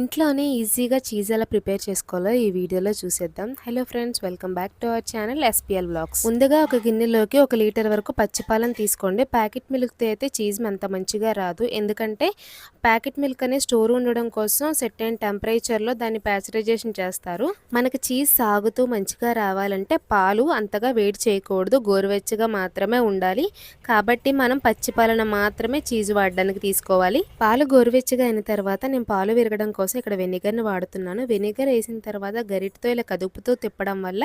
ఇంట్లోనే ఈజీగా చీజ్ ఎలా ప్రిపేర్ చేసుకోవాలో ఈ వీడియోలో చూసేద్దాం. Hello friends welcome back to our channel SPL blogs ముందుగా ఒక గిన్నెలోకి ఒక లీటర్ వరకు పచ్చిపాలను తీసుకోండి. ప్యాకెట్ మిల్క్తో అయితే చీజ్ అంత మంచిగా రాదు. ఎందుకంటే ప్యాకెట్ మిల్క్ అనే స్టోర్ ఉండడం కోసం సెట్ అండ్ టెంపరేచర్లో దాన్ని ప్యాచరైజేషన్ చేస్తారు. మనకి చీజ్ సాగుతూ మంచిగా రావాలంటే పాలు అంతగా వేడి చేయకూడదు. గోరువెచ్చగా మాత్రమే ఉండాలి. కాబట్టి మనం పచ్చి పాలను మాత్రమే చీజ్ వాడడానికి తీసుకోవాలి. పాలు గోరువెచ్చగా అయిన తర్వాత నేను పాలు విరగడం కోసం ఇక్కడ వెనిగర్ని వాడుతున్నాను. వెనిగర్ వేసిన తర్వాత గరిటతో ఇలా కదుపుతూ తిప్పడం వల్ల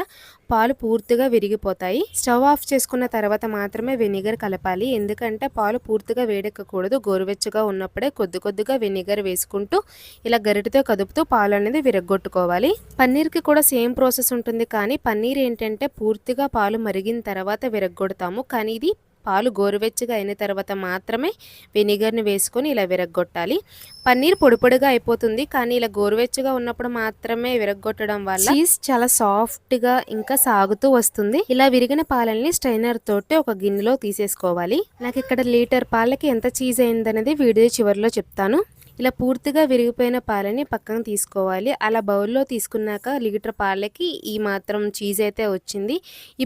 పాలు పూర్తిగా విరిగిపోతాయి. స్టవ్ ఆఫ్ చేసుకున్న తర్వాత మాత్రమే వెనిగర్ కలపాలి. ఎందుకంటే పాలు పూర్తిగా వేడెక్కకూడదు. గోరువెచ్చగా ఉన్నప్పుడే కొద్ది కొద్దిగా వెనిగర్ వేసుకుంటూ ఇలా గరిటతో కదుపుతూ పాలు అనేది విరగొట్టుకోవాలి పన్నీర్కి కూడా సేమ్ ప్రాసెస్ ఉంటుంది కానీ పన్నీర్ ఏంటంటే పూర్తిగా పాలు మరిగిన తర్వాత విరగొడతాము కానీ ఇది పాలు గోరువెచ్చగా అయిన తర్వాత మాత్రమే వెనిగర్ని వేసుకొని ఇలా విరగొట్టాలి పన్నీర్ పొడి పొడిగా అయిపోతుంది కానీ ఇలా గోరువెచ్చగా ఉన్నప్పుడు మాత్రమే విరగొట్టడం వల్ల చీజ్ చాలా సాఫ్ట్గా ఇంకా సాగుతూ వస్తుంది. ఇలా విరిగిన పాలల్ని స్ట్రైనర్ తోటి ఒక గిన్నెలో తీసేసుకోవాలి. నాకు ఇక్కడ లీటర్ పాలకి ఎంత చీజ్ అయిందనేది వీడియో చివరిలో చెప్తాను. ఇలా పూర్తిగా విరిగిపోయిన పాలని పక్కన తీసుకోవాలి. అలా బౌల్లో తీసుకున్నాక లీటర్ పాలకి ఈ మాత్రం చీజ్ అయితే వచ్చింది.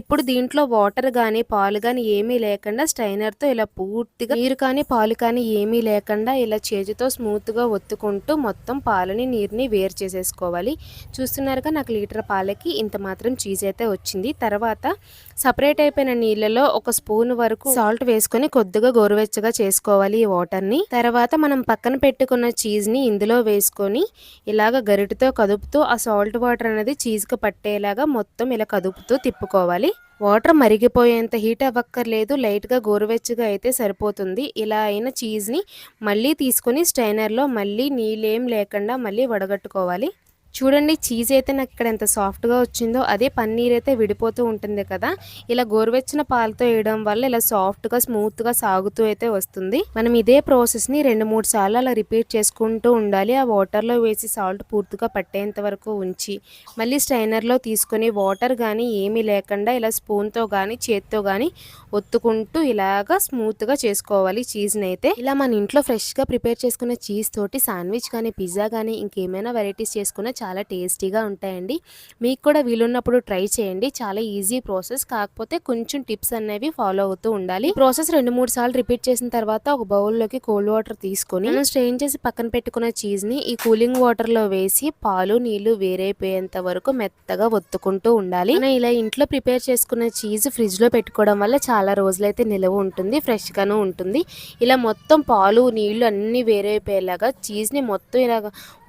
ఇప్పుడు దీంట్లో వాటర్ కానీ పాలు కానీ ఏమీ లేకుండా స్టైనర్తో ఇలా పూర్తిగా నీరు కానీ పాలు కానీ ఏమీ లేకుండా ఇలా చేతితో స్మూత్గా ఒత్తుకుంటూ మొత్తం పాలని నీరుని వేరు చేసేసుకోవాలి. చూస్తున్నారుగా నాకు లీటర్ పాలకి ఇంత మాత్రం చీజ్ అయితే వచ్చింది. తర్వాత సపరేట్ అయిపోయిన నీళ్ళలో ఒక స్పూన్ వరకు సాల్ట్ వేసుకొని కొద్దిగా గోరువెచ్చగా చేసుకోవాలి ఈ వాటర్ని తర్వాత మనం పక్కన పెట్టుకున్న ఉన్న చీజ్ని ఇందులో వేసుకొని ఇలాగ గరిటతో కదుపుతూ ఆ సాల్ట్ వాటర్ అనేది చీజ్కి పట్టేలాగా మొత్తం ఇలా కదుపుతూ తిప్పుకోవాలి. వాటర్ మరిగిపోయేంత హీట్ అవ్వక్కర్లేదు. లైట్గా గోరువెచ్చగా అయితే సరిపోతుంది. ఇలా అయిన చీజ్ని మళ్ళీ తీసుకొని స్టైనర్లో మళ్ళీ నీళ్ళేం లేకుండా మళ్ళీ వడగట్టుకోవాలి. చూడండి చీజ్ అయితే నాకు ఇక్కడ ఎంత సాఫ్ట్గా వచ్చిందో అదే పన్నీర్ అయితే విడిపోతూ ఉంటుంది కదా. ఇలా గోరువెచ్చిన పాలతో వేయడం వల్ల ఇలా సాఫ్ట్గా స్మూత్గా సాగుతూ అయితే వస్తుంది. మనం ఇదే ప్రాసెస్ని రెండు మూడు సార్లు అలా రిపీట్ చేసుకుంటూ ఉండాలి. ఆ వాటర్లో వేసి సాల్ట్ పూర్తిగా పట్టేంత వరకు ఉంచి మళ్ళీ స్ట్రైనర్లో తీసుకొని వాటర్ కానీ ఏమీ లేకుండా ఇలా స్పూన్తో కానీ చేత్తో కానీ ఒత్తుకుంటూ ఇలాగా స్మూత్గా చేసుకోవాలి చీజ్ని అయితే ఇలా మన ఇంట్లో ఫ్రెష్గా ప్రిపేర్ చేసుకున్న చీజ్ తోటి శాండ్విచ్ కానీ పిజ్జా కానీ ఇంకేమైనా వెరైటీస్ చేసుకున్న చాలా టేస్టీగా ఉంటాయండి. మీకు కూడా వీలున్నప్పుడు ట్రై చేయండి. చాలా ఈజీ ప్రాసెస్. కాకపోతే కొంచెం టిప్స్ అనేవి ఫాలో అవుతూ ఉండాలి. ప్రాసెస్ రెండు మూడు సార్లు రిపీట్ చేసిన తర్వాత ఒక బౌల్లోకి కోల్డ్ వాటర్ తీసుకొని మనం స్ట్రెయిన్ చేసి పక్కన పెట్టుకున్న చీజ్ని ఈ కూలింగ్ వాటర్లో వేసి పాలు నీళ్ళు వేరైపోయేంత వరకు మెత్తగా ఒత్తుకుంటూ ఉండాలి. మనం ఇలా ఇంట్లో ప్రిపేర్ చేసుకున్న చీజ్ ఫ్రిడ్జ్లో పెట్టుకోవడం వల్ల చాలా రోజులైతే నిలవ ఉంటుంది ఫ్రెష్ గాను ఉంటుంది. ఇలా మొత్తం పాలు నీళ్ళు అన్ని వేరైపోయేలాగా చీజ్ని మొత్తం ఇలా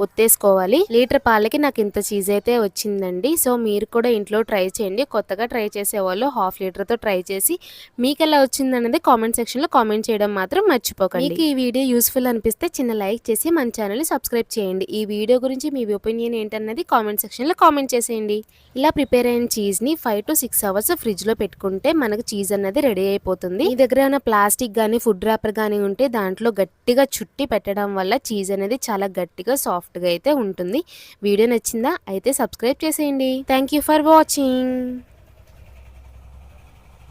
ఒత్తేసుకోవాలి. లీటర్ పాలు వాళ్ళకి నాకు ఇంత చీజ్ అయితే వచ్చిందండి. సో మీరు కూడా ఇంట్లో ట్రై చేయండి. కొత్తగా ట్రై చేసే వాళ్ళు హాఫ్ లీటర్తో ట్రై చేసి మీకు ఎలా వచ్చింది అనేది కామెంట్ సెక్షన్లో కామెంట్ చేయడం మాత్రం మర్చిపోకండి. మీకు ఈ వీడియో యూస్ఫుల్ అనిపిస్తే చిన్న లైక్ చేసి మన ఛానల్ని సబ్స్క్రైబ్ చేయండి. ఈ వీడియో గురించి మీ ఒపీనియన్ ఏంటన్నది కామెంట్ సెక్షన్లో కామెంట్ చేసేయండి. ఇలా ప్రిపేర్ అయిన చీజ్ని ఫైవ్ టు సిక్స్ అవర్స్ ఫ్రిడ్జ్లో పెట్టుకుంటే మనకు చీజ్ అన్నది రెడీ అయిపోతుంది. మీ దగ్గర ఉన్న ప్లాస్టిక్ కానీ ఫుడ్ ర్యాపర్ కానీ ఉంటే దాంట్లో గట్టిగా చుట్టి పెట్టడం వల్ల చీజ్ అనేది చాలా గట్టిగా సాఫ్ట్గా అయితే ఉంటుంది. వీడియో నచ్చిందా అయితే సబ్స్క్రైబ్ చేసేయండి. Thank you for watching